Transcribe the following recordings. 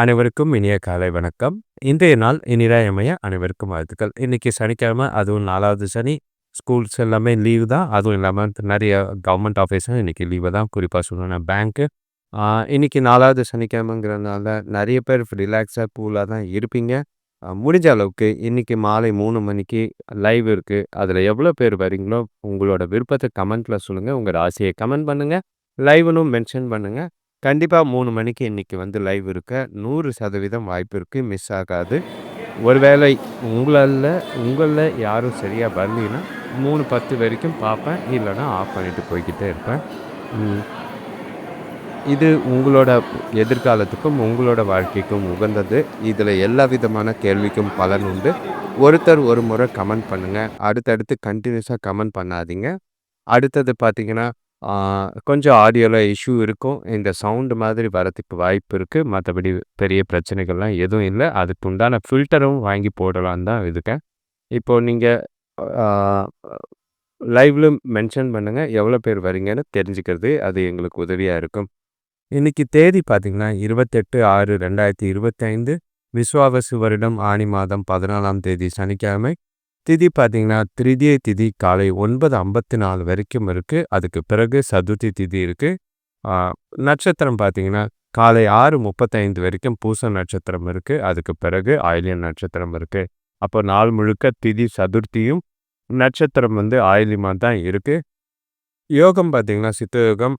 அனைவருக்கும் இனிய காலை வணக்கம். இன்றைய நாள் இனிராயமைய அமைய அனைவருக்கும் வாழ்த்துக்கள். இன்னைக்கு சனிக்கிழமை, அதுவும் நாலாவது சனி. ஸ்கூல்ஸ் எல்லாமே லீவு தான். அதுவும் இல்லாமல் நிறைய கவர்மெண்ட் ஆஃபீஸும் இன்னைக்கு லீவு தான். குறிப்பாக சொல்லணும் பேங்க்கு. இன்னைக்கு நாலாவது சனிக்கிழமைங்கிறதுனால நிறைய பேர் ரிலாக்ஸாக கூலாக தான் இருப்பீங்க. முடிஞ்ச அளவுக்கு இன்னைக்கு மாலை மூணு மணிக்கு லைவ் இருக்குது அதில் எவ்வளோ பேர் வரீங்களோ, உங்களோட விருப்பத்தை கமெண்ட்டில் சொல்லுங்கள் உங்கள் ராசியை கமெண்ட் பண்ணுங்கள் லைவ்னும் மென்ஷன் பண்ணுங்கள் கண்டிப்பாக மூணு மணிக்கு இன்னைக்கு வந்து லைவ் இருக்க 100% வாய்ப்பு இருக்குது மிஸ் ஆகாது. ஒருவேளை உங்களால் உங்களில் யாரும் சரியா வரலீன்னா, 3:10 வரைக்கும் பார்ப்பேன். இல்லைன்னா ஆஃப் பண்ணிட்டு போய்கிட்டே இருப்பேன். இது உங்களோட எதிர்காலத்துக்கும், உங்களோட வாழ்க்கைக்கும் உகந்தது. இதில் எல்லா விதமான கேள்விக்கும் பலன் உண்டு. ஒருத்தர் ஒரு முறை கமெண்ட் பண்ணுங்கள் அடுத்தடுத்து கண்டினியூஸாக கமெண்ட் பண்ணாதீங்க. அடுத்தது பார்த்தீங்கன்னா, கொஞ்சம் ஆடியோவில் இஷ்யூ இருக்கும். இந்த சவுண்டு மாதிரி வரத்துக்கு வாய்ப்பு இருக்குது மற்றபடி பெரிய பிரச்சனைகள்லாம் எதுவும் இல்லை அதுக்கு உண்டான ஃபில்டரும் வாங்கி போடலான்னு தான் இருக்கேன். இப்போது நீங்கள் ஆ மென்ஷன் பண்ணுங்கள் எவ்வளோ பேர் வரீங்கன்னு தெரிஞ்சுக்கிறது. அது எங்களுக்கு உதவியாக இருக்கும். இன்றைக்கி தேதி பார்த்தீங்கன்னா, 28/6/2025 விஸ்வாவசு வருடம் ஆனி மாதம் 14ஆம் தேதி சனிக்கிழமை. திதி பார்த்தீங்கன்னா, திருதிய திதி காலை 9:54 வரைக்கும் இருக்கு. அதுக்கு பிறகு சதுர்த்தி திதி இருக்கு. நட்சத்திரம் பார்த்தீங்கன்னா, காலை 6:35 வரைக்கும் பூச நட்சத்திரம் இருக்கு. அதுக்கு பிறகு ஆயிலியன் நட்சத்திரம் இருக்கு. அப்போ நாள் முழுக்க திதி சதுர்த்தியும், நட்சத்திரம் வந்து ஆயிலியமாக தான் இருக்கு. யோகம் பார்த்தீங்கன்னா, சித்த யோகம்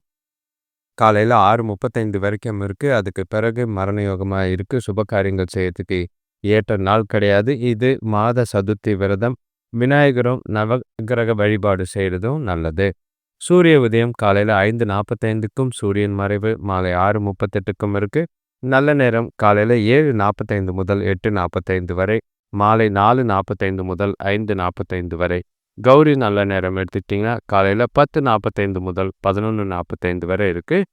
காலையில 6:35 வரைக்கும் இருக்கு. அதுக்கு பிறகு மரண யோகமா இருக்கு. சுப காரியங்கள் செய்யறதுக்கு ஏற்ற நாள் கிடையாது. இது மாத சதுர்த்தி விரதம். விநாயகரும் நவகிரக வழிபாடு செய்கிறதும் நல்லது. சூரிய உதயம் காலையில் ஐந்து நாற்பத்தைந்துக்கும் சூரியன் மறைவு மாலை ஆறு முப்பத்தெட்டுக்கும் இருக்குது நல்ல நேரம் காலையில் ஏழு நாற்பத்தைந்து முதல் எட்டு நாற்பத்தைந்து வரை மாலை நாலு நாற்பத்தைந்து முதல் ஐந்து நாற்பத்தைந்து வரை. கௌரி நல்ல நேரம் எடுத்துக்கிட்டிங்கன்னா காலையில் பத்து நாற்பத்தைந்து முதல் பதினொன்று நாற்பத்தைந்து வரை இருக்குது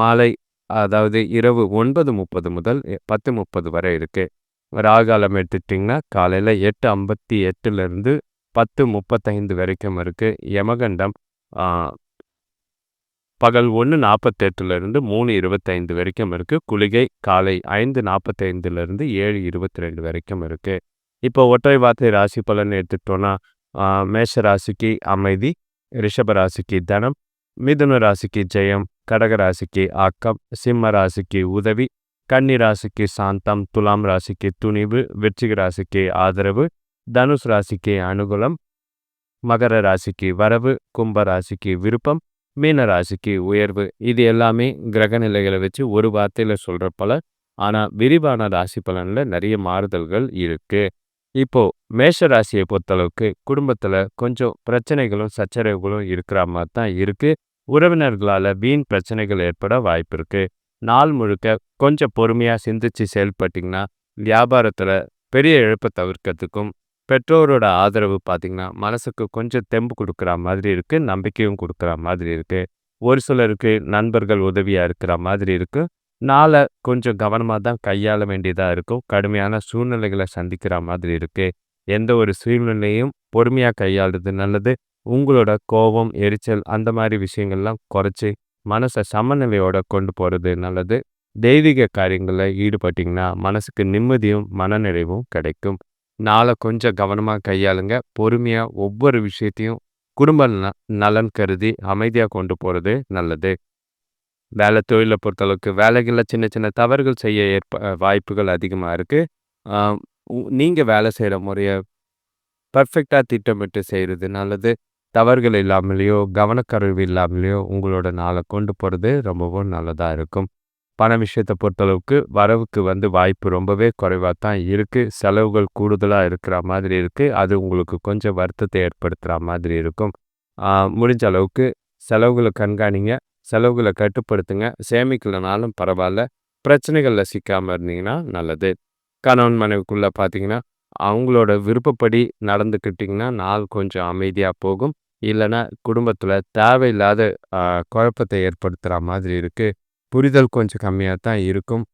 மாலை அதாவது இரவு ஒன்பது முப்பது முதல் பத்து முப்பது வரை இருக்குது ராகாலம் ஐம்பத்தி காலையில 8:58லிருந்து 10:35 வரைக்கும் இருக்கு. யமகண்டம் ஆ பகல் 1:48லிருந்து 3:25 வரைக்கும் இருக்கு. குளிகை காலை 5:45லிருந்து 7:22 வரைக்கும் இருக்கு. இப்போ ஒற்றை வார்த்தை ராசி பலன் எடுத்துக்கிட்டோம்னா, மேஷ ராசிக்கு அமைதி, ரிஷப ராசிக்கு தனம், மிதுன ராசிக்கு ஜெயம், கடக ராசிக்கு ஆக்கம், சிம்ம ராசிக்கு உதவி, கன்னி ராசிக்கு சாந்தம், துலாம் ராசிக்கு துணிவு, விருச்சிக ராசிக்கு ஆதரவு, தனுஷ் ராசிக்கு அனுகூலம், மகர ராசிக்கு வரவு, கும்ப ராசிக்கு விருப்பம், மீன ராசிக்கு உயர்வு. இது எல்லாமே கிரக நிலைகளை வச்சு ஒரு வார்த்தையில சொல்ற பல ஆனா விரிவான ராசி பலன்ல நிறைய மாறுதல்கள் இருக்கு. இப்போ மேஷ ராசியை பொறுத்தளவுக்கு குடும்பத்தில் கொஞ்சம் பிரச்சனைகளும், சச்சரவுகளும் இருக்கிற மாதிரி தான் இருக்கு. உறவினர்களால வீண் பிரச்சனைகள் ஏற்பட வாய்ப்பு இருக்குது நாள் முழுக்க கொஞ்சம் பொறுமையா சிந்திச்சு செயல்பட்டீங்கன்னா, வியாபாரத்தில் பெரிய இழப்ப தவிர்க்கிறதுக்கும், பெற்றோரோட ஆதரவு பார்த்திங்கன்னா மனசுக்கு கொஞ்சம் தெம்பு கொடுக்குற மாதிரி இருக்கு. நம்பிக்கையும் கொடுக்குற மாதிரி இருக்கு. ஒரு சிலருக்கு நண்பர்கள் உதவியா இருக்கிற மாதிரி இருக்கு. நாள கொஞ்சம் கவனமா தான் கையாள வேண்டியதா இருக்கும். கடுமையான சூழ்நிலைகளை சந்திக்கிற மாதிரி இருக்கு. எந்த ஒரு சூழ்நிலையும் பொறுமையா கையாளுறது நல்லது. உங்களோட கோபம், எரிச்சல் அந்த மாதிரி விஷயங்கள்லாம் குறைச்சு, மனச சமநிலையோட கொண்டு போறது நல்லது. தெய்வீக காரியங்களில் ஈடுபட்டீங்கன்னா, மனசுக்கு நிம்மதியும், மனநிறைவும் கிடைக்கும். நாளை கொஞ்சம் கவனமா கையாளுங்க. பொறுமையா ஒவ்வொரு விஷயத்தையும் குடும்ப ந நலன் கருதி அமைதியா கொண்டு போறது நல்லது. வேலை தொழில பொறுத்தளவுக்கு வேலைகளில் சின்ன சின்ன தவறுகள் செய்ய ஏற்ப வாய்ப்புகள் அதிகமா இருக்கு. நீங்கள் உ நீங்க வேலை செய்கிற முறைய பர்ஃபெக்டாக திட்டமிட்டு செய்கிறது நல்லது. தவறுகள் இல்லாமலேயோ, கவனக்கருவு இல்லாமலேயோ உங்களோட நாளை கொண்டு போகிறது ரொம்பவும் நல்லதாக இருக்கும். பண விஷயத்தை பொறுத்தளவுக்கு வரவுக்கு வந்து வாய்ப்பு ரொம்பவே குறைவாக தான் இருக்குது செலவுகள் கூடுதலாக இருக்கிற மாதிரி இருக்குது அது உங்களுக்கு கொஞ்சம் வருத்தத்தை ஏற்படுத்துகிற மாதிரி இருக்கும். முடிஞ்ச அளவுக்கு செலவுகளை கண்காணிங்க. செலவுகளை கட்டுப்படுத்துங்க. சேமிக்கலனாலும் பரவாயில்ல பிரச்சனைகளில் சிக்காமல் இருந்தீங்கன்னா நல்லது. கணவன் மனைவிக்குள்ளே பார்த்தீங்கன்னா, அவங்களோட விருப்பப்படி நடந்துக்கிட்டிங்கன்னா நாள் கொஞ்சம் அமைதியாக போகும். இல்லைன்னா குடும்பத்தில் தேவையில்லாத குழப்பத்தை ஏற்படுத்துகிற மாதிரி இருக்குது புரிதல் கொஞ்சம் கம்மியாக தான் இருக்கும்.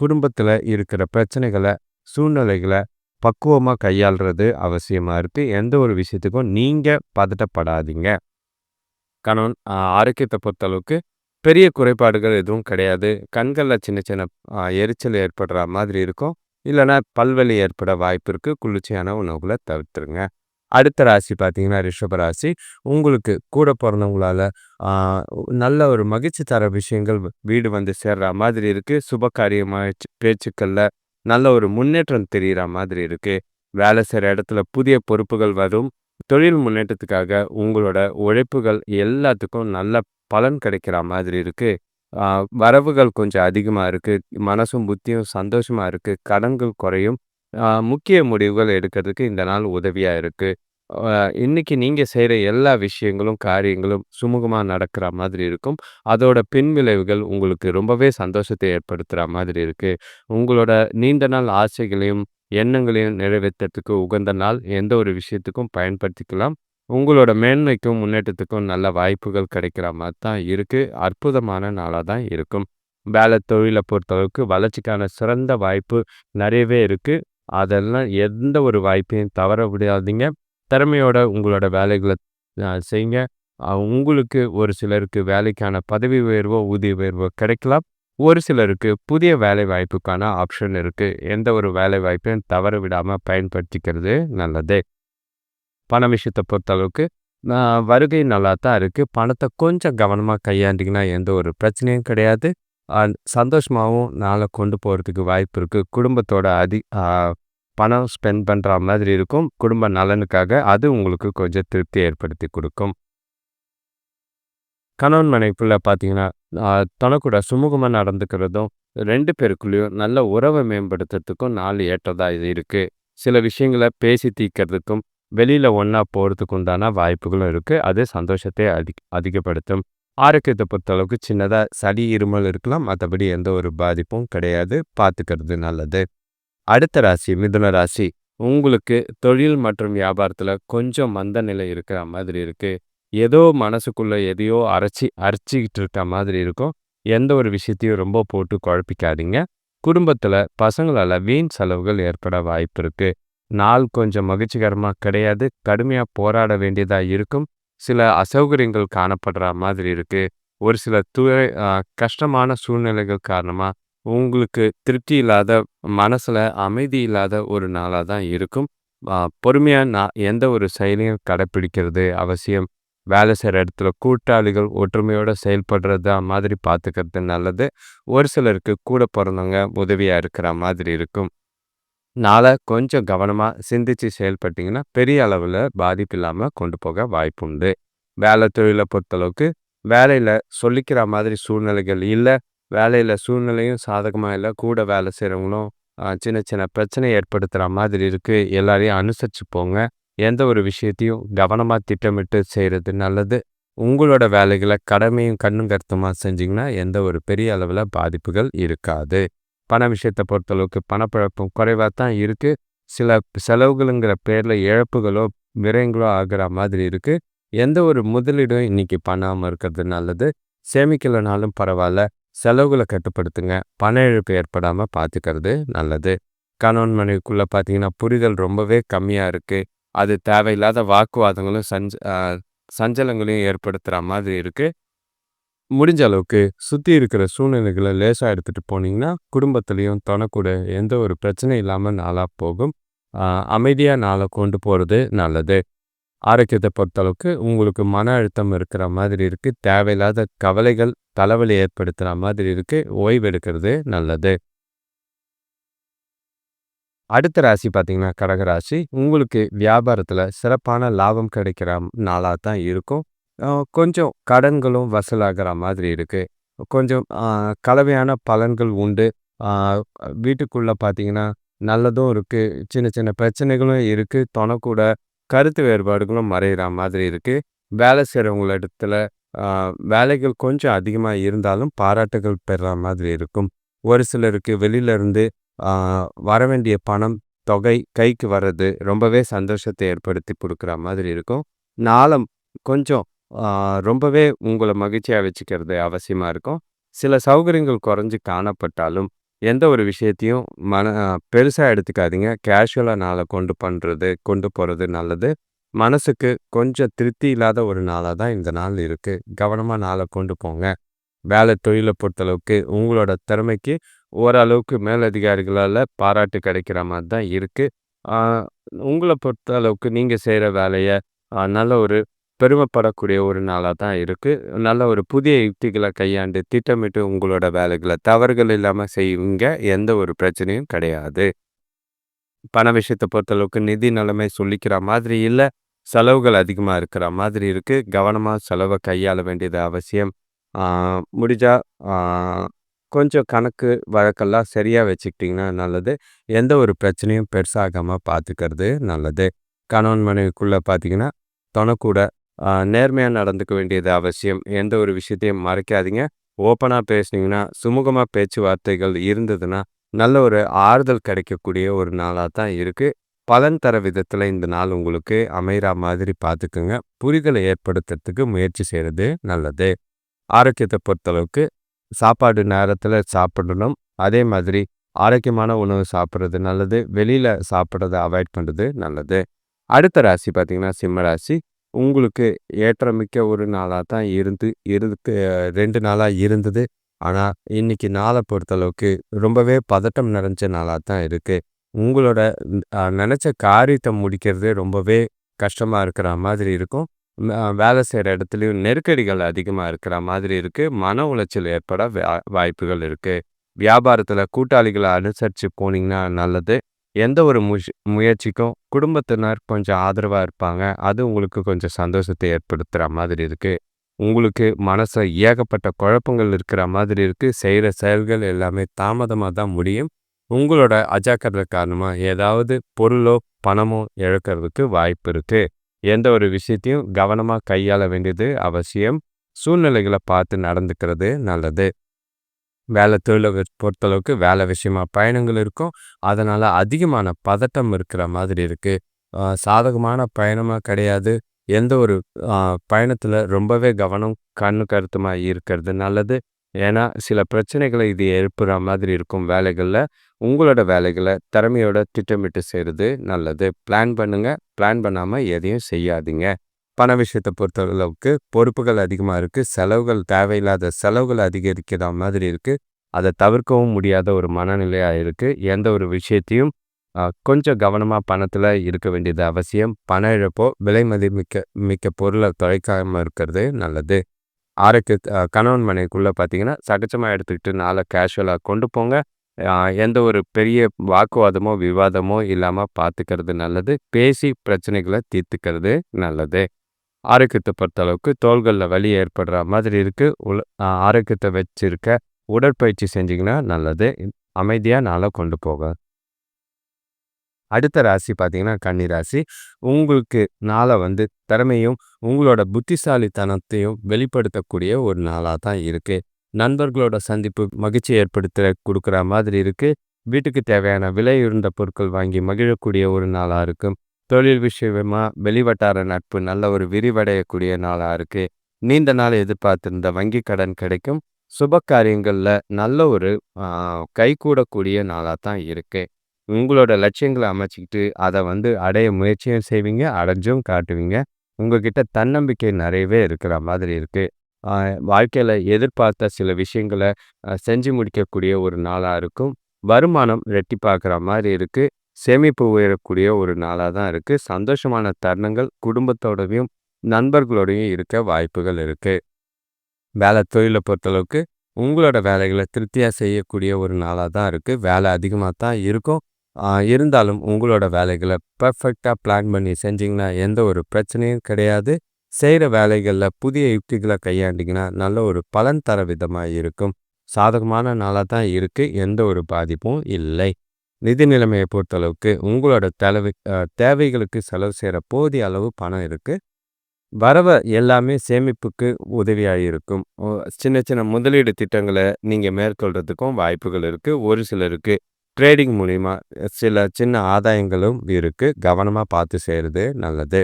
குடும்பத்தில் இருக்கிற பிரச்சனைகளை சூழ்நிலைகளை பக்குவமாக கையாளுறது அவசியமாக இருக்குது எந்த ஒரு விஷயத்துக்கும் நீங்கள் பதட்டப்படாதீங்க. கணவன் ஆரோக்கியத்தை பொறுத்தளவுக்கு பெரிய குறைபாடுகள் எதுவும் கிடையாது. கண்களில் சின்ன சின்ன எரிச்சல் ஏற்படுற மாதிரி இருக்கும். இல்லைன்னா பல்வலி ஏற்பட வாய்ப்பு இருக்குது குளிர்ச்சியான உணவுகளை தவிர்த்துருங்க. அடுத்த ராசி பார்த்தீங்கன்னா, ரிஷப ராசி. உங்களுக்கு கூட பிறந்தவங்களால நல்ல ஒரு மகிழ்ச்சி தர விஷயங்கள் வீடு வந்து சேர்ற மாதிரி இருக்கு. சுப காரியமாக பேச்சுக்கள்ல நல்ல ஒரு முன்னேற்றம் தெரியிற மாதிரி இருக்கு. வேலை செய்கிற இடத்துல புதிய பொறுப்புகள் வரும். தொழில் முன்னேற்றத்துக்காக உங்களோட உழைப்புகள் எல்லாத்துக்கும் நல்ல பலன் கிடைக்கிற மாதிரி இருக்கு. வரவுகள் கொஞ்சம் அதிகமாக இருக்கு. மனசும் புத்தியும் சந்தோஷமாக இருக்கு. கடன்கள் குறையும். ஆ முக்கிய முடிவுகள் எடுக்கிறதுக்கு இந்த நாள் உதவியா இருக்கு. அ இன்னைக்கு நீங்க செய்ற எல்லா விஷயங்களும், காரியங்களும் சுமூகமா நடக்கிற மாதிரி இருக்கும். அதோட பின்விளைவுகள் உங்களுக்கு ரொம்பவே சந்தோஷத்தை ஏற்படுத்துற மாதிரி இருக்கு. உங்களோட நீண்ட நாள் ஆசைகளையும், எண்ணங்களையும் நிறைவேத்துறதுக்கு உகந்த நாள். எந்த ஒரு விஷயத்துக்கும் பயன்படுத்திக்கலாம். உங்களோட மேன்மைக்கும், முன்னேற்றத்துக்கும் நல்ல வாய்ப்புகள் கிடைக்கிற மாதிரி தான் இருக்கு. அற்புதமான நாளா தான் இருக்கும். வேலை, தொழிலை பொறுத்தளவுக்கு வளர்ச்சிக்கான சிறந்த வாய்ப்பு நிறையவே இருக்கு. அதெல்லாம் எந்த ஒரு வாய்ப்பையும் தவற விடாதீங்க. திறமையோட உங்களோட வேலைகளை செய்யுங்க. உங்களுக்கு ஒரு சிலருக்கு வேலைக்கான பதவி உயர்வோ, ஊதிய உயர்வோ கிடைக்கலாம். ஒரு சிலருக்கு புதிய வேலை வாய்ப்புக்கான ஆப்ஷன் இருக்கு. எந்த ஒரு வேலை வாய்ப்பையும் தவற விடாம பயன்படுத்திக்கிறது நல்லது. பண விஷயத்த பொறுத்தளவுக்கு வருகை நல்லா தான் இருக்கு. பணத்தை கொஞ்சம் கவனமா கையாண்டீங்கன்னா எந்த ஒரு பிரச்சனையும் கிடையாது. சந்தோஷமாகவும் நாளை கொண்டு போகிறதுக்கு வாய்ப்பு இருக்குது குடும்பத்தோட அதி பணம் ஸ்பெண்ட் பண்ணுற மாதிரி இருக்கும். குடும்ப நலனுக்காக. அது உங்களுக்கு கொஞ்சம் திருப்தி ஏற்படுத்தி கொடுக்கும் கணவன் மனைவிக்குள்ள பார்த்தீங்கன்னா, தனக்கூட சுமூகமாக நடந்துக்கிறதும், ரெண்டு பேருக்குள்ளேயும் நல்ல உறவை மேம்படுத்துறதுக்கும் நாள் ஏற்றதாக இது இருக்குது சில விஷயங்களை பேசி தீர்க்கிறதுக்கும், வெளியில் ஒன்றா போகிறதுக்கு உண்டான வாய்ப்புகளும் இருக்குது அது சந்தோஷத்தை அதிக அதிகப்படுத்தும். ஆரோக்கியத்தை பொறுத்தளவுக்கு சின்னதா சளி, இருமல் இருக்கலாம். மத்தபடி எந்த ஒரு பாதிப்பும் கிடையாது. பார்த்துக்கிறது நல்லது. அடுத்த ராசி மிதுன ராசி. உங்களுக்கு தொழில் மற்றும் வியாபாரத்துல கொஞ்சம் மந்த நிலை இருக்கிற மாதிரி இருக்கு. ஏதோ மனசுக்குள்ள எதையோ அரைச்சி அரைச்சிக்கிட்டு இருக்க மாதிரி இருக்கும். எந்த ஒரு விஷயத்தையும் ரொம்ப போட்டு குழப்பிக்காதீங்க. குடும்பத்துல பசங்களால வீண் செலவுகள் ஏற்பட வாய்ப்பு இருக்குது நாள் கொஞ்சம் மகிழ்ச்சிகரமா கிடையாது. கடுமையா போராட வேண்டியதா இருக்கும். சில அசௌகரியங்கள் காணப்படுற மாதிரி இருக்குது ஒரு சில துறை கஷ்டமான சூழ்நிலைகள் காரணமாக உங்களுக்கு திருப்தி இல்லாத, மனசில் அமைதி இல்லாத ஒரு நாளாக தான் இருக்கும். பொறுமையாக நான் எந்த ஒரு செயலையும் கடைப்பிடிக்கிறது அவசியம். வேலை செய்கிற இடத்துல கூட்டாளிகள் ஒற்றுமையோடு செயல்படுறதா மாதிரி பார்த்துக்கிறது நல்லது. ஒரு சிலருக்கு கூட பிறந்தவங்க உதவியாக இருக்கிற மாதிரி இருக்கும். நாள கொஞ்சம் கவனமாக சிந்திச்சு செயல்பட்டிங்கன்னா பெரிய அளவில் பாதிப்பு இல்லாமல் கொண்டு போக வாய்ப்புண்டு. வேலை, தொழிலை பொறுத்தளவுக்கு வேலையில் சொல்லிக்கிற மாதிரி சூழ்நிலைகள் இல்லை வேலையில் சூழ்நிலையும் சாதகமாக இல்லை கூட வேலை செய்கிறவங்களும் சின்ன சின்ன பிரச்சனை ஏற்படுத்துகிற மாதிரி இருக்குது எல்லாரையும் அனுசரித்து போங்க. எந்த ஒரு விஷயத்தையும் கவனமாக திட்டமிட்டு செய்கிறது நல்லது. உங்களோட வேலைகளை கடமையும் கண்ணும் கருத்துமாக செஞ்சிங்கன்னா எந்த ஒரு பெரிய அளவில் பாதிப்புகள் இருக்காது. பண விஷயத்தை பொறுத்தளவுக்கு பணப்பழப்பும் குறைவா தான் இருக்கு. சில செலவுகளுங்கிற பேர்ல இழப்புகளோ, விரயங்களோ ஆகுற மாதிரி இருக்கு. எந்த ஒரு முதலீடும் இன்னைக்கு பண்ணாம இருக்கிறது நல்லது. சேமிக்கலைனாலும் பரவாயில்ல செலவுகள கட்டுப்படுத்துங்க. பண இழப்பு ஏற்படாம பார்த்துக்கிறது நல்லது. கணவன் மனைவிக்குள்ள பார்த்தீங்கன்னா, புரிதல் ரொம்பவே கம்மியா இருக்கு. அது தேவையில்லாத வாக்குவாதங்களும், சஞ்ச சஞ்சலங்களையும் ஏற்படுத்துற மாதிரி இருக்கு. முடிஞ்ச அளவுக்கு சுத்தி இருக்கிற சூழ்நிலைகளை லேசா எடுத்துட்டு போனீங்கன்னா, குடும்பத்திலயும் தனக்கூட எந்த ஒரு பிரச்சனையும் இல்லாம நாளா போகும். அமைதியாக அமைதியா கொண்டு போறது நல்லது. ஆரோக்கியத்தை பொறுத்தளவுக்கு உங்களுக்கு மன அழுத்தம் இருக்கிற மாதிரி இருக்கு. தேவையில்லாத கவலைகள், தலைவலி ஏற்படுத்துற மாதிரி இருக்கு. ஓய்வு எடுக்கிறது நல்லது. அடுத்த ராசி பார்த்தீங்கன்னா, கடகராசி உங்களுக்கு வியாபாரத்துல சிறப்பான லாபம் கிடைக்கிற நாளா தான் இருக்கும். கொஞ்சம் கடன்களும் வசூலாகிற மாதிரி இருக்குது கொஞ்சம் கலவையான பலன்கள் உண்டு. வீட்டுக்குள்ளே பார்த்தீங்கன்னா, நல்லதும் இருக்குது சின்ன சின்ன பிரச்சனைகளும் இருக்குது தொணக்கூட கருத்து வேறுபாடுகளும் மறைகிற மாதிரி இருக்குது வேலை செய்கிறவங்கள இடத்துல வேலைகள் கொஞ்சம் அதிகமாக இருந்தாலும் பாராட்டுகள் பெறுற மாதிரி இருக்கும். ஒரு சிலருக்கு வெளியிலேருந்து வர வேண்டிய பணம் தொகை கைக்கு வர்றது ரொம்பவே சந்தோஷத்தை ஏற்படுத்தி கொடுக்குற மாதிரி இருக்கும். நாளம் கொஞ்சம் ரொம்பவே உங்களை மகிழ்ச்சியாக வச்சுக்கிறது அவசியமாக இருக்கும். சில சௌகரியங்கள் குறைஞ்சு காணப்பட்டாலும், எந்த ஒரு விஷயத்தையும் மன பெருசாக எடுத்துக்காதீங்க. கேஷுவலாக நாளை கொண்டு பண்ணுறது கொண்டு போகிறது நல்லது. மனசுக்கு கொஞ்சம் திருப்தி இல்லாத ஒரு நாளாக தான் இந்த நாள் இருக்குது கவனமாக நாளை கொண்டு போங்க. வேலை தொழிலை பொறுத்தளவுக்கு உங்களோட திறமைக்கு ஓரளவுக்கு மேலதிகாரிகளால் பாராட்டு கிடைக்கிற மாதிரி தான் இருக்குது உங்களை பொறுத்த அளவுக்கு நீங்கள் செய்கிற வேலையை நல்ல ஒரு பெருமைப்படக்கூடிய ஒரு நாளாக தான் இருக்குது நல்ல ஒரு புதிய யுக்திகளை கையாண்டு திட்டமிட்டு உங்களோட வேலைகளை தவறுகள் இல்லாமல் செய்வீங்க எந்த ஒரு பிரச்சனையும் கிடையாது. பண விஷயத்தை பொறுத்தளவுக்கு நிதி நிலைமை சொல்லிக்கிற மாதிரி இல்லை. செலவுகள் அதிகமாக இருக்கிற மாதிரி இருக்குது கவனமாக செலவை கையாள வேண்டியது அவசியம். முடிஞ்சா கொஞ்சம் கணக்கு வழக்கெல்லாம் சரியாக வச்சுக்கிட்டிங்கன்னா நல்லது. எந்த ஒரு பிரச்சனையும் பெருசாகாமல் பார்த்துக்கிறது நல்லது. கணவன் மனைவிக்குள்ளே பார்த்தீங்கன்னா தொணக்கூட நேர்மையாக நடந்துக்க வேண்டியது அவசியம். எந்த ஒரு விஷயத்தையும் மறைக்காதீங்க. ஓப்பனாக பேசுனீங்கன்னா சுமூகமாக பேச்சுவார்த்தைகள் இருந்ததுன்னா நல்ல ஒரு ஆறுதல் கிடைக்கக்கூடிய ஒரு நாளாக தான் இருக்குது பலன் தர விதத்தில் இந்த நாள் உங்களுக்கு அமைகிற மாதிரி பார்த்துக்குங்க. புரிதலை ஏற்படுத்துறதுக்கு முயற்சி செய்கிறது நல்லது. ஆரோக்கியத்தை பொறுத்தளவுக்கு சாப்பாடு நேரத்தில் சாப்பிடணும். அதே மாதிரி ஆரோக்கியமான உணவு சாப்பிட்றது நல்லது. வெளியில் சாப்பிட்றத அவாய்ட் பண்ணுறது நல்லது. அடுத்த ராசி பார்த்திங்கன்னா சிம்ம ராசி. உங்களுக்கு ஏற்றமிக்க ஒரு நாளாக தான் இருந்து இருக்கு ரெண்டு நாளாக இருந்தது. ஆனால் இன்னைக்கு நாளை பொறுத்தளவுக்கு ரொம்பவே பதட்டம் நிறைஞ்ச நாளாக தான் இருக்குது உங்களோட நினச்ச காரியத்தை முடிக்கிறதே ரொம்பவே கஷ்டமாக இருக்கிற மாதிரி இருக்கும். வேலை செய்கிற இடத்துலையும் நெருக்கடிகள் அதிகமாக இருக்கிற மாதிரி இருக்குது மன உளைச்சல் ஏற்பட வாய்ப்புகள் இருக்குது வியாபாரத்தில் கூட்டாளிகளை அனுசரித்து போனீங்கன்னா நல்லது. எந்த ஒரு முஷ் முயற்சிக்கும் குடும்பத்தினர் கொஞ்சம் ஆதரவாக இருப்பாங்க. அது உங்களுக்கு கொஞ்சம் சந்தோஷத்தை ஏற்படுத்துகிற மாதிரி இருக்குது உங்களுக்கு மனசை ஏகப்பட்ட குழப்பங்கள் இருக்கிற மாதிரி இருக்குது செய்கிற செயல்கள் எல்லாமே தாமதமாக தான் முடியும். உங்களோட அஜாக்கிரதை காரணமாக ஏதாவது பொருளோ பணமோ இழக்கிறதுக்கு வாய்ப்பு இருக்குது எந்த ஒரு விஷயத்தையும் கவனமாக கையாள வேண்டியது அவசியம். சூழ்நிலைகளை பார்த்து நடந்துக்கிறது நல்லது. வேலை தொழிலை பொறுத்தளவுக்கு வேலை விஷயமா பயணங்கள் இருக்கும். அதனால் அதிகமான பதட்டம் இருக்கிற மாதிரி இருக்குது சாதகமான பயணமாக கிடையாது. எந்த ஒரு பயணத்தில் ரொம்பவே கவனம் கண்ணு கருத்துமாக இருக்கிறது நல்லது. ஏன்னா சில பிரச்சனைகளை இது எழுப்புற மாதிரி இருக்கும் வேலைகளில். உங்களோட வேலைகளை திறமையோட திட்டமிட்டு செய்கிறது நல்லது. பிளான் பண்ணுங்கள் பிளான் பண்ணாமல் எதையும் செய்யாதீங்க. பண விஷயத்தை பொறுத்தளவுக்கு பொறுப்புகள் அதிகமாக இருக்குது செலவுகள் தேவையில்லாத செலவுகள் அதிகரிக்கிற மாதிரி இருக்குது அதை தவிர்க்கவும் முடியாத ஒரு மனநிலையாக இருக்குது எந்த ஒரு விஷயத்தையும் கொஞ்சம் கவனமாக பணத்தில் இருக்க வேண்டியது அவசியம். பண இழப்போ விலை மதிமிக்க மிக்க பொருளை தொலைக்காமல் இருக்கிறது நல்லது. ஆரோக்கிய கணவன் மனைக்குள்ளே பார்த்தீங்கன்னா சகஜமாக எடுத்துக்கிட்டு நாளை கேஷுவலாக கொண்டு போங்க. எந்த ஒரு பெரிய வாக்குவாதமோ விவாதமோ இல்லாமல் பார்த்துக்கிறது நல்லது. பேசி பிரச்சனைகளை தீர்த்துக்கிறது நல்லது. ஆரோக்கியத்தை பொறுத்த அளவுக்கு தோள்களில் வலி ஏற்படுற மாதிரி இருக்குது உல ஆரோக்கியத்தை வச்சிருக்க உடற்பயிற்சி செஞ்சிங்கன்னா நல்லது. அமைதியாக நாளை கொண்டு போக. அடுத்த ராசி பார்த்திங்கன்னா கன்னி ராசி. உங்களுக்கு நாளை வந்து திறமையும் உங்களோட புத்திசாலித்தனத்தையும் வெளிப்படுத்தக்கூடிய ஒரு நாளாக தான் இருக்குது நண்பர்களோட சந்திப்பு மகிழ்ச்சி ஏற்படுத்த கொடுக்குற மாதிரி இருக்குது வீட்டுக்கு தேவையான விலை உயர்ந்த பொருட்கள் வாங்கி மகிழக்கூடிய ஒரு நாளாக இருக்கும். தொழில் விஷயமா வெளிவட்டார நட்பு நல்ல ஒரு விரிவடையக்கூடிய நாளாக இருக்குது நீண்ட நாள் எதிர்பார்த்திருந்த வங்கி கடன் கிடைக்கும். சுப காரியங்களில் நல்ல ஒரு கைகூடக்கூடிய நாளாக தான் இருக்குது உங்களோட லட்சியங்களை அமைச்சிக்கிட்டு அதை வந்து அடைய முயற்சியும் செய்வீங்க அடைஞ்சும் காட்டுவீங்க. உங்ககிட்ட தன்னம்பிக்கை நிறையவே இருக்கிற மாதிரி இருக்குது வாழ்க்கையில் எதிர்பார்த்த சில விஷயங்களை செஞ்சு முடிக்கக்கூடிய ஒரு நாளாக இருக்கும். வருமானம் ரெட்டிப்பாக்குற மாதிரி இருக்குது சேமிப்பு உயரக்கூடிய ஒரு நாளாக தான் இருக்குது சந்தோஷமான தருணங்கள் குடும்பத்தோடவையும் நண்பர்களோடையும் இருக்க வாய்ப்புகள் இருக்குது வேலை தொழிலை பொறுத்தளவுக்கு உங்களோட வேலைகளை திருப்தியாக செய்யக்கூடிய ஒரு நாளாக தான் இருக்குது வேலை அதிகமாக தான் இருக்கும். இருந்தாலும் உங்களோட வேலைகளை பர்ஃபெக்டாக பிளான் பண்ணி செஞ்சிங்கன்னா எந்த ஒரு பிரச்சனையும் கிடையாது. செய்கிற வேலைகளில் புதிய யுக்திகளை கையாண்டிங்கன்னா நல்ல ஒரு பலன் தர விதமாக இருக்கும். சாதகமான நாளாக தான் இருக்குது எந்த ஒரு பாதிப்பும் இல்லை. நிதி நிலைமையை பொறுத்தளவுக்கு உங்களோட தேவை தேவைகளுக்கு செலவு செய்கிற போதிய அளவு பணம் இருக்குது வரவை எல்லாமே சேமிப்புக்கு உதவியாக இருக்கும். சின்ன சின்ன முதலீடு திட்டங்களை நீங்கள் மேற்கொள்கிறதுக்கும் வாய்ப்புகள் இருக்குது ஒரு சிலருக்கு ட்ரேடிங் மூலிமா சில சின்ன ஆதாயங்களும் இருக்குது கவனமாக பார்த்து செய்கிறது நல்லது.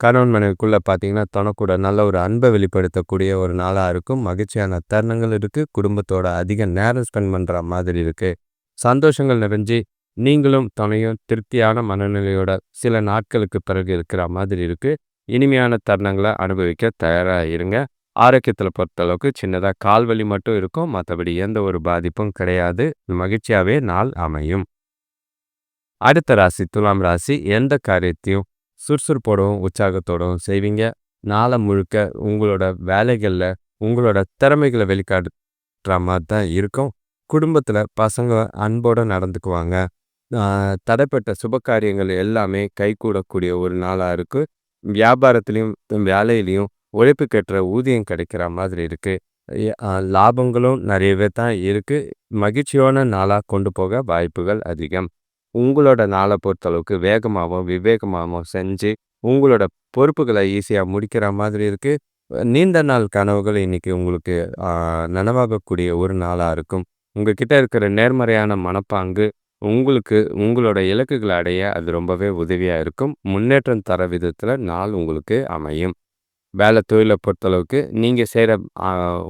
கணவன் மனைவிக்குள்ளே பார்த்தீங்கன்னா தனக்கூட நல்ல ஒரு அன்பை வெளிப்படுத்தக்கூடிய ஒரு நாளாக இருக்கும். மகிழ்ச்சியான தருணங்கள் இருக்குது குடும்பத்தோட அதிக நேரம் ஸ்பெண்ட் பண்ணுற மாதிரி இருக்குது சந்தோஷங்கள் நிறைஞ்சு நீங்களும் துணையும் திருப்தியான மனநிலையோட சில நாட்களுக்கு பிறகு இருக்கிற மாதிரி இருக்குது இனிமையான தருணங்களை அனுபவிக்க தயாராக இருங்க ஆரோக்கியத்துல பொறுத்தளவுக்கு சின்னதா கால் வலி மட்டும் இருக்கும். மத்தபடி எந்த ஒரு பாதிப்பும் கிடையாது. மகிழ்ச்சியாவே நாள் அமையும். அடுத்த ராசி துலாம் ராசி. எந்த காரியத்தையும் சுறுசுறுப்போடவும், உற்சாகத்தோடவும் செய்வீங்க. நாளை முழுக்க உங்களோட வேலைகள்ல உங்களோட திறமைகளை வெளிக்காட்டுற மாதிரி தான் இருக்கும். குடும்பத்தில் பசங்க அன்போடு நடந்துக்குவாங்க. தடைப்பட்ட சுப காரியங்கள் எல்லாமே கைகூடக்கூடிய ஒரு நாளாக இருக்குது வியாபாரத்துலேயும் வேலையிலையும் உழைப்பு உழைப்புக்கேற்ற ஊதியம் கிடைக்கிற மாதிரி இருக்குது லாபங்களும் நிறையவே தான் இருக்குது மகிழ்ச்சியான நாளாக கொண்டு போக வாய்ப்புகள் அதிகம். உங்களோட நாளை பொறுத்தளவுக்கு வேகமாகவும் விவேகமாகவும் செஞ்சு உங்களோட பொறுப்புகளை ஈஸியாக முடிக்கிற மாதிரி இருக்குது நீண்ட நாள் கனவுகள் இன்றைக்கி உங்களுக்கு நனவாகக்கூடிய ஒரு நாளாக இருக்கும். உங்கக்கிட்ட இருக்கிற நேர்மறையான மனப்பாங்கு உங்களுக்கு உங்களோட இலக்குகளை அடைய அது ரொம்பவே உதவியாக இருக்கும். முன்னேற்றம் தர விதத்தில் நாள் உங்களுக்கு அமையும். வேலை தொழிலை பொறுத்தளவுக்கு நீங்கள் செய்கிற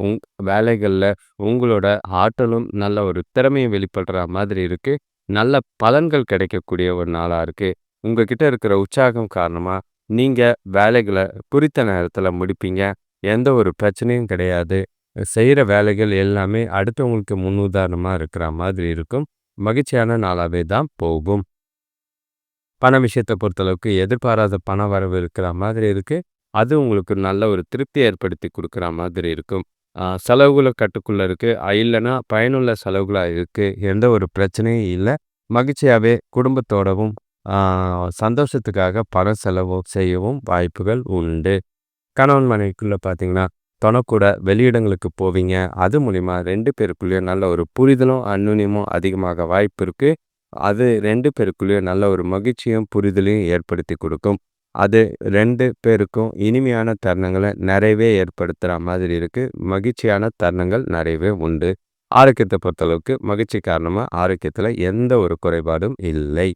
உங் வேலைகளில் உங்களோட ஆற்றலும், நல்ல ஒரு திறமையும் வெளிப்படுற மாதிரி இருக்குது நல்ல பலன்கள் கிடைக்கக்கூடிய ஒரு நாளாக இருக்குது உங்ககிட்ட இருக்கிற உற்சாகம் காரணமாக நீங்கள் வேலைகளை குறித்த நேரத்தில் முடிப்பீங்க. எந்த ஒரு பிரச்சனையும் கிடையாது. செய்கிற வேலைகள் எல்லாமே அடுத்தவங்களுக்கு முன்னுதாரணமாக இருக்கிற மாதிரி இருக்கும். மகிழ்ச்சியான நாளாகவே தான் போகும். பண விஷயத்தை பொறுத்தளவுக்கு எதிர்பாராத பண வரவு இருக்கிற மாதிரி இருக்குது அது உங்களுக்கு நல்ல ஒரு திருப்தி ஏற்படுத்தி கொடுக்குற மாதிரி இருக்கும். செலவுகளை கட்டுக்குள்ளே இருக்குது இல்லைன்னா பயனுள்ள செலவுகளாக இருக்குது எந்த ஒரு பிரச்சனையும் இல்லை மகிழ்ச்சியாகவே குடும்பத்தோடவும், சந்தோஷத்துக்காக பணம் செலவு செய்யவும் வாய்ப்புகள் உண்டு. கணவன் மனைவிக்குள்ளே பார்த்தீங்கன்னா, தொணக்கூட வெளியிடங்களுக்கு போவீங்க. அது மூலிமா ரெண்டு பேருக்குள்ளேயும் நல்ல ஒரு புரிதலும், அந்யோன்யமும் அதிகமாக வாய்ப்பு இருக்கு. அது ரெண்டு பேருக்குள்ளேயும் நல்ல ஒரு மகிழ்ச்சியும், புரிதலையும் ஏற்படுத்தி கொடுக்கும் அது ரெண்டு பேருக்கும் இனிமையான தருணங்களை நிறையவே ஏற்படுத்துகிற மாதிரி இருக்குது மகிழ்ச்சியான தருணங்கள் நிறையவே உண்டு. ஆரோக்கியத்தை பொறுத்தளவுக்கு மகிழ்ச்சி காரணமாக ஆரோக்கியத்தில் எந்த ஒரு குறைபாடும் இல்லை.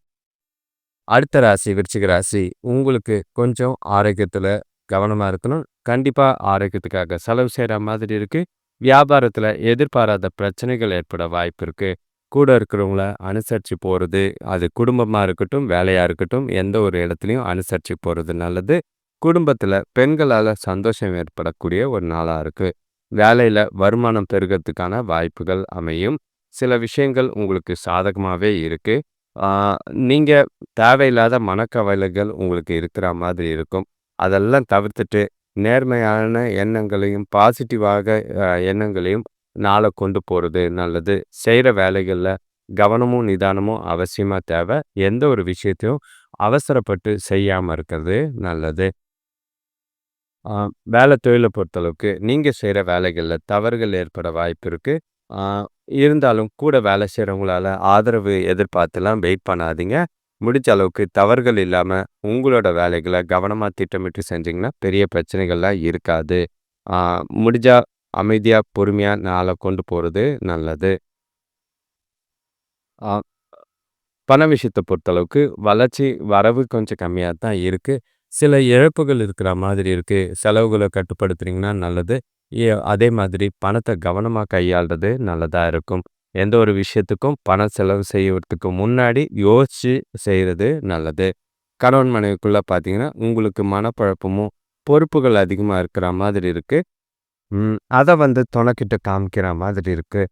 அடுத்த ராசி விருச்சிக ராசி. உங்களுக்கு கொஞ்சம் ஆரோக்கியத்தில் கவனமா இருக்கணும். கண்டிப்பா ஆரோக்கியத்துக்காக செலவு செய்கிற மாதிரி இருக்கு. வியாபாரத்துல எதிர்பாராத பிரச்சனைகள் ஏற்பட வாய்ப்பு இருக்குது கூட இருக்கிறவங்கள அனுசரிச்சு போறது, அது குடும்பமா இருக்கட்டும், வேலையா இருக்கட்டும், எந்த ஒரு இடத்துலயும் அனுசரிச்சு போறது நல்லது. குடும்பத்துல பெண்களால சந்தோஷம் ஏற்படக்கூடிய ஒரு நாளா இருக்கு. வேலையில வருமானம் பெருகறதுக்கான வாய்ப்புகள் அமையும். சில விஷயங்கள் உங்களுக்கு சாதகமாவே இருக்கு. ஆ நீங்க தேவையில்லாத மனக்கவலைகள் உங்களுக்கு இருக்கிற மாதிரி இருக்கும். அதெல்லாம் தவிர்த்துட்டு நேர்மையான எண்ணங்களையும், பாசிட்டிவாக எண்ணங்களையும் நாளை கொண்டு போகிறது நல்லது. செய்கிற வேலைகளில் கவனமும், நிதானமும் அவசியமாக தேவை. எந்த ஒரு விஷயத்தையும் அவசரப்பட்டு செய்யாமல் இருக்கிறது நல்லது. வேலை தொழிலை பொறுத்தளவுக்கு நீங்கள் செய்கிற வேலைகளில் தவறுகள் ஏற்பட வாய்ப்பு இருக்குது இருந்தாலும் கூட வேலை செய்கிறவங்களால ஆதரவு எதிர்பார்த்துலாம் வெயிட் பண்ணாதீங்க. முடிஞ்ச அளவுக்கு தவறுகள் இல்லாமல் உங்களோட வேலைகளை கவனமாக திட்டமிட்டு செஞ்சிங்கன்னா பெரிய பிரச்சனைகள்லாம் இருக்காது. முடிஞ்சால் அமைதியாக பொறுமையாக நாளை கொண்டு போகிறது நல்லது. பண விஷயத்தை பொறுத்தளவுக்கு வளர்ச்சி, வரவு கொஞ்சம் கம்மியாக தான் இருக்கு. சில இழப்புகள் இருக்கிற மாதிரி இருக்கு. செலவுகளை கட்டுப்படுத்துனீங்கன்னா நல்லது. அதே மாதிரி பணத்தை கவனமாக கையாள்றது நல்லதாக இருக்கும். எந்த ஒரு விஷயத்துக்கும் பணம் செலவு செய்யறதுக்கு முன்னாடி யோசித்து செய்கிறது நல்லது. கணவன் மனைவிக்குள்ள பார்த்தீங்கன்னா, உங்களுக்கு மனப்பழப்பமும், பொறுப்புகள் அதிகமாக இருக்கிற மாதிரி இருக்கு. அதை வந்து துணைக்கிட்ட காமிக்கிற மாதிரி இருக்கு.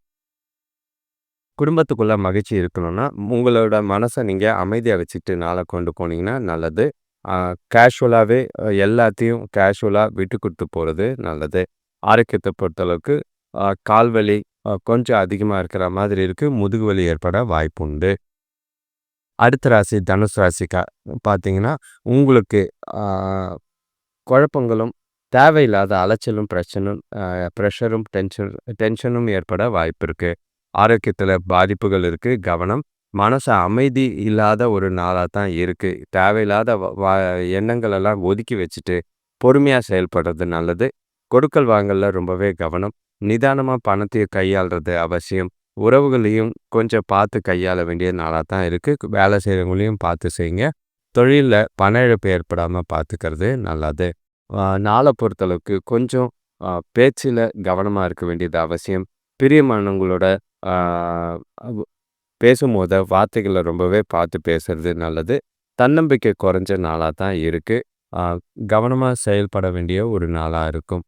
குடும்பத்துக்குள்ள மகிழ்ச்சி இருக்கணும்னா, உங்களோட மனசை நீங்கள் அமைதியாக வச்சுட்டு நாளை கொண்டு போனீங்கன்னா நல்லது. கேஷுவலாகவே எல்லாத்தையும் கேஷுவலாக விட்டு கொடுத்து போகிறது நல்லது. ஆரோக்கியத்தை பொறுத்தளவுக்கு கால்வலி கால் வலி கொஞ்சம் அதிகமாக இருக்கிற மாதிரி இருக்குது முதுகு வலி ஏற்பட வாய்ப்பு உண்டு அடுத்த ராசி தனுசு ராசிக்கா பார்த்தீங்கன்னா, உங்களுக்கு குழப்பங்களும், தேவையில்லாத அலைச்சலும், பிரச்சனும் ப்ரெஷரும் டென்ஷன் டென்ஷனும் ஏற்பட வாய்ப்பு இருக்குது ஆரோக்கியத்தில் பாதிப்புகள் இருக்குது கவனம். மனசு அமைதி இல்லாத ஒரு நாளாக தான் இருக்குது தேவையில்லாத வா எண்ணங்களெல்லாம் ஒதுக்கி வச்சுட்டு, பொறுமையாக செயல்படுறது நல்லது. கொடுக்கல் வாங்கலில் ரொம்பவே கவனம். நிதானமாக பணத்தையும் கையாளுறது அவசியம். உறவுகளையும் கொஞ்சம் பார்த்து கையாள வேண்டிய நாளாக தான் இருக்குது வேலை செய்கிறவங்களையும் பார்த்து செய்யுங்க. தொழிலில் பண இழப்பு ஏற்படாமல் பார்த்துக்கிறது நல்லது. நாளை பொறுத்தளவுக்கு கொஞ்சம் பேச்சில் கவனமாக இருக்க வேண்டியது அவசியம். பிரியமானவங்களோட பேசும்போது வார்த்தைகளை ரொம்பவே பார்த்து பேசுறது நல்லது. தன்னம்பிக்கை குறைஞ்ச நாளாக தான் இருக்குது கவனமாக செயல்பட வேண்டிய ஒரு நாளாக இருக்கும்.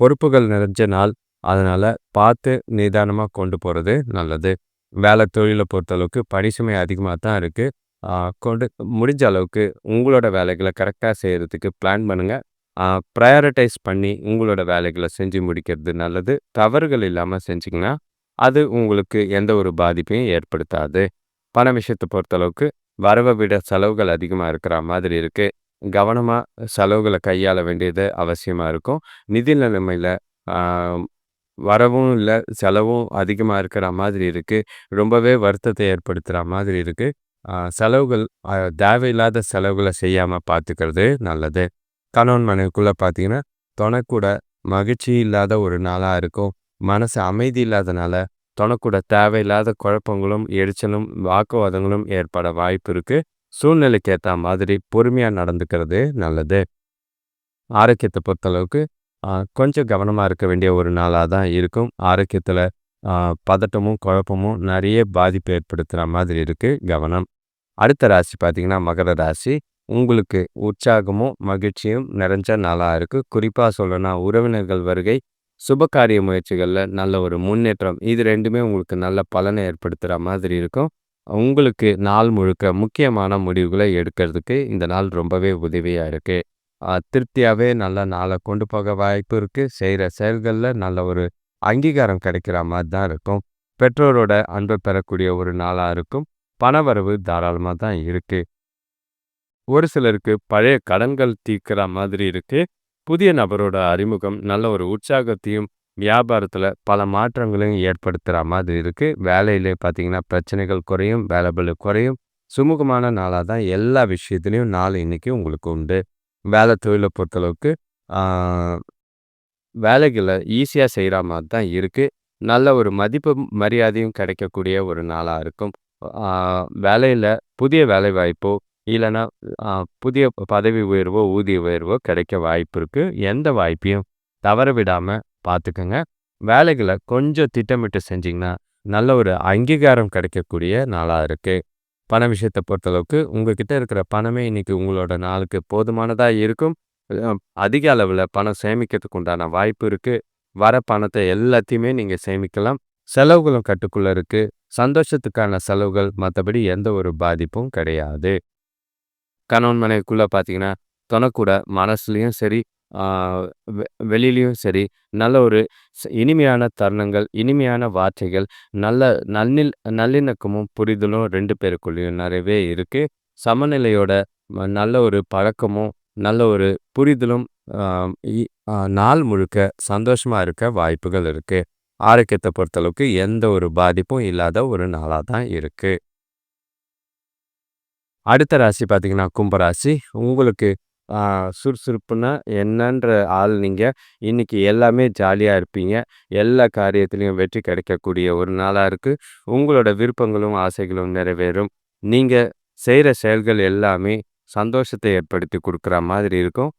பொறுப்புகள் நிறைஞ்ச நாள். அதனால் பார்த்து நிதானமாக கொண்டு போகிறது நல்லது. வேலை தொழிலை பொறுத்தளவுக்கு பணி சுமை தான் இருக்குது கொண்டு முடிஞ்ச அளவுக்கு உங்களோட வேலைகளை கரெக்டாக செய்கிறதுக்கு பிளான் பண்ணுங்கள் ப்ரையாரிட்டைஸ் பண்ணி உங்களோட வேலைகளை செஞ்சு முடிக்கிறது நல்லது. தவறுகள் இல்லாமல் செஞ்சிங்கன்னா அது உங்களுக்கு எந்த ஒரு பாதிப்பையும் ஏற்படுத்தாது. பண விஷயத்தை பொறுத்தளவுக்கு வரவை விட செலவுகள் அதிகமாக இருக்கிற மாதிரி இருக்குது கவனமாக செலவுகளை கையாள வேண்டியது அவசியமாக இருக்கும். நிதி நிலைமையில் வரவும் இல்லை செலவும் அதிகமாக இருக்கிற மாதிரி இருக்குது ரொம்பவே வருத்தத்தை ஏற்படுத்துகிற மாதிரி இருக்கு. செலவுகள் தேவையில்லாத செலவுகளை செய்யாமல் பார்த்துக்கிறது நல்லது. கணவன் மனைவிக்குள்ளே பார்த்தீங்கன்னா, தொணக்கூட மகிழ்ச்சி இல்லாத ஒரு நாளாக இருக்கும். மனசு அமைதி இல்லாதனால, தொணக்கூட தேவையில்லாத குழப்பங்களும், எரிச்சலும், வாக்குவாதங்களும் ஏற்பட வாய்ப்பு இருக்குது சூழ்நிலைக்கு ஏற்ற மாதிரி பொறுமையாக நடந்துக்கிறது நல்லது. ஆரோக்கியத்தை பொறுத்தளவுக்கு கொஞ்சம் கவனமாக இருக்க வேண்டிய ஒரு நாளாக தான் இருக்கும். ஆரோக்கியத்தில் பதட்டமும், குழப்பமும் நிறைய பாதிப்பு ஏற்படுத்துகிற மாதிரி இருக்குது கவனம். அடுத்த ராசி பார்த்தீங்கன்னா, மகர ராசி. உங்களுக்கு உற்சாகமும், மகிழ்ச்சியும் நிறைஞ்ச நாளாக இருக்குது குறிப்பாக சொல்லணும்னா உறவினர்கள் வருகை, சுபகாரிய முயற்சிகளில் நல்ல ஒரு முன்னேற்றம். இது ரெண்டுமே உங்களுக்கு நல்ல பலனை ஏற்படுத்துகிற மாதிரி இருக்கும். உங்களுக்கு நாள் முழுக்க முக்கியமான முடிவுகளை எடுக்கிறதுக்கு இந்த நாள் ரொம்பவே உதவியாக இருக்குது திருப்தியாகவே நல்ல நாள கொண்டு போக வாய்ப்பு இருக்கு. செய்கிற செயல்கள்ல நல்ல ஒரு அங்கீகாரம் கிடைக்கிற மாதிரி தான் இருக்கும். பெற்றோரோட அன்ப பெறக்கூடிய ஒரு நாளா இருக்கும். பணவரவு தாராளமா தான் இருக்கு. ஒரு சிலருக்கு பழைய கடன்கள் தீர்க்கிற மாதிரி இருக்கு. புதிய நபரோட அறிமுகம் நல்ல ஒரு உற்சாகத்தையும், வியாபாரத்தில் பல மாற்றங்களையும் ஏற்படுத்துற மாதிரி இருக்கு. வேலையிலே பார்த்தீங்கன்னா, பிரச்சனைகள் குறையும், வேலைபலு குறையும். சுமூகமான நாளா தான் எல்லா விஷயத்துலேயும் நாள் இன்னைக்கு உங்களுக்கு உண்டு. வேலை தொழிலை பொறுத்தளவுக்கு வேலைகளை ஈஸியாக செய்கிற மாதிரி தான் இருக்குது நல்ல ஒரு மதிப்பு மரியாதையும் கிடைக்கக்கூடிய ஒரு நாளாக இருக்கும். வேலையில் புதிய வேலைவாய்ப்போ, வாய்ப்போ இல்லைன்னா புதிய பதவி உயர்வோ, ஊதிய உயர்வோ கிடைக்க வாய்ப்பு இருக்குது எந்த வாய்ப்பையும் தவற விடாமல் பார்த்துக்கோங்க வேலைகளை கொஞ்சம் திட்டமிட்டு செஞ்சிங்கன்னா நல்ல ஒரு அங்கீகாரம் கிடைக்கக்கூடிய நாளாக இருக்குது பண விஷயத்த பொறுத்தளவுக்கு உங்ககிட்ட இருக்கிற பணமே இன்னைக்கு உங்களோட நாளுக்கு போதுமானதா இருக்கும். அதிக அளவுல பணம் சேமிக்கிறதுக்கு உண்டான வாய்ப்பு இருக்கு. வர பணத்தை எல்லாத்தையுமே நீங்க சேமிக்கலாம். செலவுகளும் கட்டுக்குள்ள இருக்கு. சந்தோஷத்துக்கான செலவுகள் மத்தபடி எந்த ஒரு பாதிப்பும் கிடையாது. கணவன் மனைவிக்குள்ள பார்த்தீங்கன்னா, தொணக்கூட மனசுலயும் சரி, வெ வெளியிலயும் சரி, நல்ல ஒரு ஸ் இனிமையான தருணங்கள், இனிமையான வார்த்தைகள், நல்ல நன்னில் நல்லிணக்கமும், புரிதலும் 2 பேருக்குள்ளேயும் நிறையவே இருக்கு. சமநிலையோட ம நல்ல ஒரு பழக்கமும், நல்ல ஒரு புரிதலும் இ நாள் முழுக்க சந்தோஷமா இருக்க வாய்ப்புகள் இருக்கு. ஆரோக்கியத்த பொறுத்தளவுக்கு எந்த ஒரு பாதிப்பும் இல்லாத ஒரு நாளா தான் இருக்கு. அடுத்த ராசி பார்த்தீங்கன்னா, கும்பராசி. உங்களுக்கு சுறுசுறுப்புன்னா என்னன்ற ஆள் நீங்கள் இன்றைக்கி எல்லாமே ஜாலியாக இருப்பீங்க. எல்லா காரியத்துலேயும் வெற்றி கிடைக்கக்கூடிய ஒரு நாளாக இருக்குது உங்களோட விருப்பங்களும், ஆசைகளும் நிறைவேறும். நீங்கள் செய்கிற செயல்கள் எல்லாமே சந்தோஷத்தை ஏற்படுத்தி கொடுக்குற மாதிரி இருக்கும்.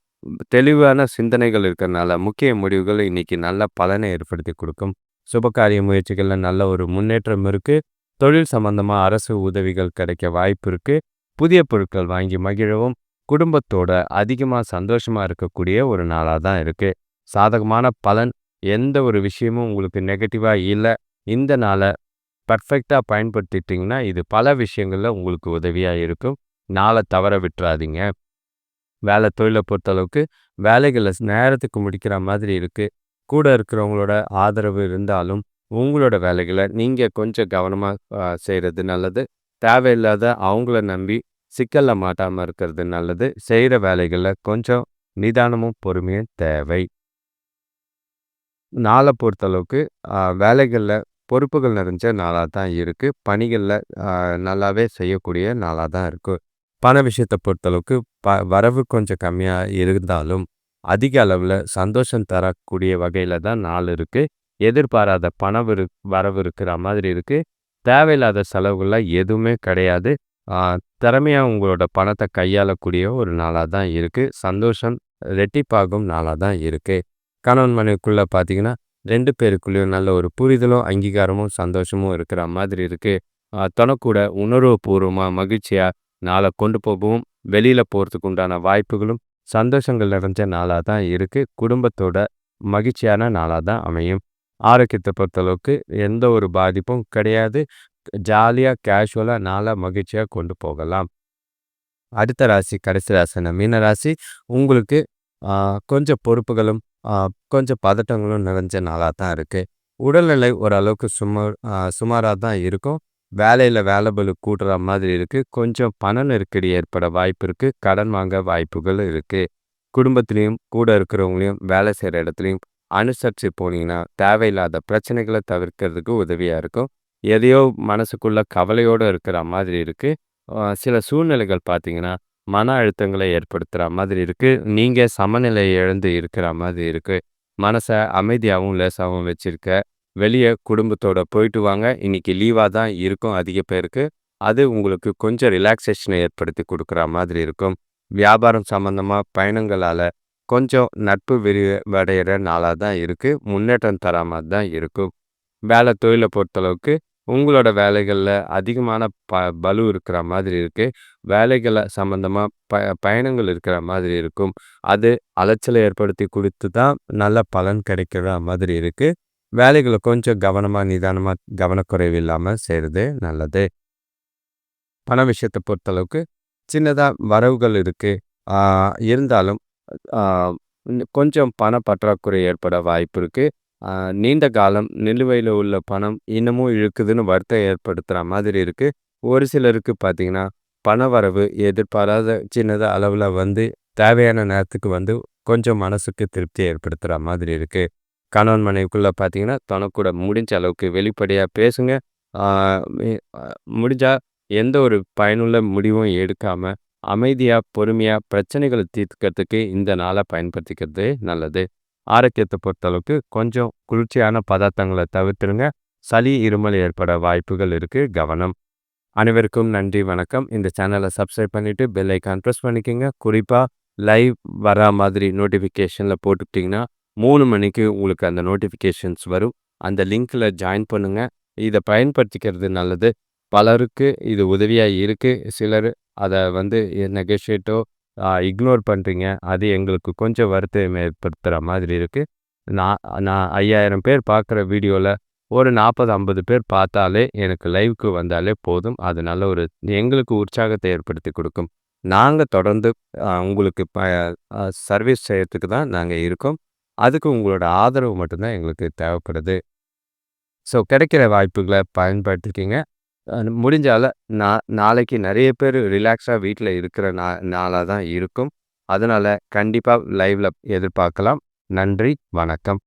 தெளிவான சிந்தனைகள் இருக்கிறனால முக்கிய முடிவுகள் இன்றைக்கி நல்ல பலனை ஏற்படுத்தி கொடுக்கும் சுபகாரிய முயற்சிகளில் நல்ல ஒரு முன்னேற்றம் இருக்குது தொழில் சம்பந்தமாக அரசு உதவிகள் கிடைக்க வாய்ப்பு இருக்குது புதிய பொருட்கள் வாங்கி மகிழவும், குடும்பத்தோட அதிகமா சந்தோஷமா இருக்கக்கூடிய ஒரு நாளாக தான் இருக்கு. சாதகமான பலன் எந்த ஒரு விஷயமும் உங்களுக்கு நெகட்டிவா இல்ல. இந்த நாள பர்ஃபெக்டாக பயன்படுத்திட்டீங்கன்னா, இது பல விஷயங்கள்ல உங்களுக்கு உதவியா இருக்கும். நாளை தவற விட்டுறாதீங்க வேலை தொழில பொறுத்தளவுக்கு வேலைகளை நேரத்துக்கு முடிக்கிற மாதிரி இருக்கு. கூட இருக்கிறவங்களோட ஆதரவு இருந்தாலும், உங்களோட வேலைகளை நீங்க கொஞ்சம் கவனமா செய்கிறது நல்லது. தேவையில்லாத அவங்கள நம்பி சிக்கல்ல மாட்டாம இருக்கிறது நல்லது. செய்கிற வேலைகளில் கொஞ்சம் நிதானமும், பொறுமையும் தேவை. நாள பொறுத்தளவுக்கு வேலைகளில் வேலைகள்ல பொறுப்புகள் நிறைஞ்ச நாளாக தான் இருக்கு. பணிகள்ல நல்லாவே செய்யக்கூடிய நாளாக தான் இருக்குது பண விஷயத்தை பொறுத்தளவுக்கு ப வரவு கொஞ்சம் கம்மியா இருந்தாலும், அதிக அளவுல சந்தோஷம் தரக்கூடிய வகையில தான் நாள் இருக்கு. எதிர்பாராத பணம் இரு வரவு இருக்கிற மாதிரி இருக்கு. தேவையில்லாத செலவுகள்லாம் எதுவுமே கிடையாது. திறமையாக உங்களோட பணத்தை கையாளக்கூடிய ஒரு நாளாக தான் இருக்குது சந்தோஷம் ரெட்டிப்பாகும் நாளாக தான் இருக்குது கணவன் மனைவிக்குள்ளே பார்த்தீங்கன்னா, ரெண்டு பேருக்குள்ளேயும் நல்ல ஒரு புரிதலும், அங்கீகாரமும், சந்தோஷமும் இருக்கிற மாதிரி இருக்குது தனக்கூட உணர்வு பூர்வமாக மகிழ்ச்சியாக நாளை கொண்டு போகவும், வெளியில் போகிறதுக்கு உண்டான வாய்ப்புகளும், சந்தோஷங்கள் நிறைஞ்ச நாளாக தான் இருக்குது குடும்பத்தோட மகிழ்ச்சியான நாளாக தான் அமையும். ஆரோக்கியத்தை பொறுத்தளவுக்கு எந்த ஒரு பாதிப்பும் கிடையாது. ஜாலியாக கேஷுவலாக நாளாக மகிழ்ச்சியாக கொண்டு போகலாம். அடுத்த ராசி கடைசி ராசின மீன ராசி உங்களுக்கு கொஞ்சம் பொறுப்புகளும் கொஞ்சம் பதட்டங்களும் நிறைஞ்ச நாளாக தான் இருக்குது உடல்நிலை ஓரளவுக்கு சுமார் சுமாராக தான் இருக்கும். வேலையில் வேலைபலு கூட்டுற மாதிரி இருக்குது கொஞ்சம் பண நெருக்கடி ஏற்பட வாய்ப்பு இருக்குது கடன் வாங்க வாய்ப்புகள் இருக்குது குடும்பத்துலேயும் கூட இருக்கிறவங்களையும் வேலை செய்கிற இடத்துலையும் அனுசரித்து போனீங்கன்னா தேவையில்லாத பிரச்சனைகளை தவிர்க்கிறதுக்கு உதவியாக இருக்கும். எதையோ மனசுக்குள்ள கவலையோடு இருக்கிற மாதிரி இருக்குது சில சூழ்நிலைகள் பார்த்தீங்கன்னா மன அழுத்தங்களை ஏற்படுத்துகிற மாதிரி இருக்குது நீங்கள் சமநிலை இழந்து இருக்கிற மாதிரி இருக்குது மனசை அமைதியாகவும் லேசாகவும் வச்சுருக்க. வெளியே குடும்பத்தோட போயிட்டு வாங்க. இன்றைக்கி லீவாக தான் இருக்கும் அதிக பேருக்கு. அது உங்களுக்கு கொஞ்சம் ரிலாக்ஸேஷனை ஏற்படுத்தி கொடுக்குற மாதிரி இருக்கும். வியாபாரம் சம்மந்தமாக பயணங்களால் கொஞ்சம் நட்பு விரிவடையிற நாளாக தான் இருக்குது முன்னேற்றம் தர மாதிரி தான் இருக்கும். வேலை தொழிலை பொறுத்தளவுக்கு உங்களோட வேலைகளில் அதிகமான ப பலு இருக்கிற மாதிரி இருக்குது வேலைகளை சம்மந்தமாக ப பயணங்கள் இருக்கிற மாதிரி இருக்கும். அது அலைச்சலை ஏற்படுத்தி கொடுத்து தான் நல்ல பலன் கிடைக்கிற மாதிரி இருக்குது வேலைகளை கொஞ்சம் கவனமாக நிதானமாக கவனக்குறைவு இல்லாமல் செய்கிறது நல்லது. பண விஷயத்தை பொறுத்தளவுக்கு சின்னதாக வரவுகள் இருக்குது இருந்தாலும் கொஞ்சம் பண பற்றாக்குறை ஏற்பட வாய்ப்பு இருக்குது நீண்ட காலம் நிலுவையில் உள்ள பணம் இன்னமும் இழுக்குதுன்னு வருத்தம் ஏற்படுத்துகிற மாதிரி இருக்குது ஒரு சிலருக்கு பார்த்தீங்கன்னா பண வரவு எதிர்பாராத சின்னதாக அளவில் வந்து தேவையான நேரத்துக்கு வந்து கொஞ்சம் மனசுக்கு திருப்தி ஏற்படுத்துகிற மாதிரி இருக்குது கணவன் மனைவிக்குள்ளே பார்த்தீங்கன்னா தனக்கூட முடிஞ்ச அளவுக்கு வெளிப்படையாக பேசுங்க. முடிஞ்சால் எந்த ஒரு பயனுள்ள முடிவும் எடுக்காமல் அமைதியாக பொறுமையாக பிரச்சனைகளை தீர்த்துக்கிறதுக்கு இந்த நாளை பயன்படுத்திக்கிறது நல்லது. ஆரோக்கியத்தை பொறுத்தளவுக்கு கொஞ்சம் குளிர்ச்சியான பதார்த்தங்களை தவிர்த்துருங்க சளி இருமல் ஏற்பட வாய்ப்புகள் இருக்குது கவனம். அனைவருக்கும் நன்றி வணக்கம். இந்த சேனலை சப்ஸ்கிரைப் பண்ணிவிட்டு பெல் ஐக்கான் ப்ரெஸ் பண்ணிக்கோங்க. குறிப்பாக லைவ் வரா மாதிரி நோட்டிஃபிகேஷனில் போட்டுக்கிட்டிங்கன்னா மூணு மணிக்கு உங்களுக்கு அந்த நோட்டிஃபிகேஷன்ஸ் வரும். அந்த லிங்க்கில் ஜாயின் பண்ணுங்கள் இதை பயன்படுத்திக்கிறது நல்லது. பலருக்கு இது உதவியாக இருக்குது சிலர் அதை வந்து நெகோஷியேட்டோ இக்னோர் பண்ணுறீங்க அது எங்களுக்கு கொஞ்சம் வருத்தம் ஏற்படுத்துகிற மாதிரி இருக்குது நான் நான் ஐயாயிரம் பேர் பார்க்குற வீடியோவில் ஒரு நாற்பது ஐம்பது பேர் பார்த்தாலே எனக்கு லைவுக்கு வந்தாலே போதும். அது நல்ல ஒரு எங்களுக்கு உற்சாகத்தை ஏற்படுத்தி கொடுக்கும். நாங்கள் தொடர்ந்து உங்களுக்கு ப சர்வீஸ் செய்யறதுக்கு தான் நாங்கள் இருக்கோம். அதுக்கு உங்களோட ஆதரவு மட்டும்தான் எங்களுக்கு தேவைப்படுது. ஸோ கிடைக்கிற வாய்ப்புகளை பயன்படுத்திக்கிங்க. முடிஞ்சால நான் நாளைக்கு நிறைய பேர் ரிலாக்ஸாக வீட்டில் இருக்கிற நா நாளாக தான் இருக்கும். அதனால் கண்டிப்பாக லைவில் எதிர்பார்க்கலாம். நன்றி வணக்கம்.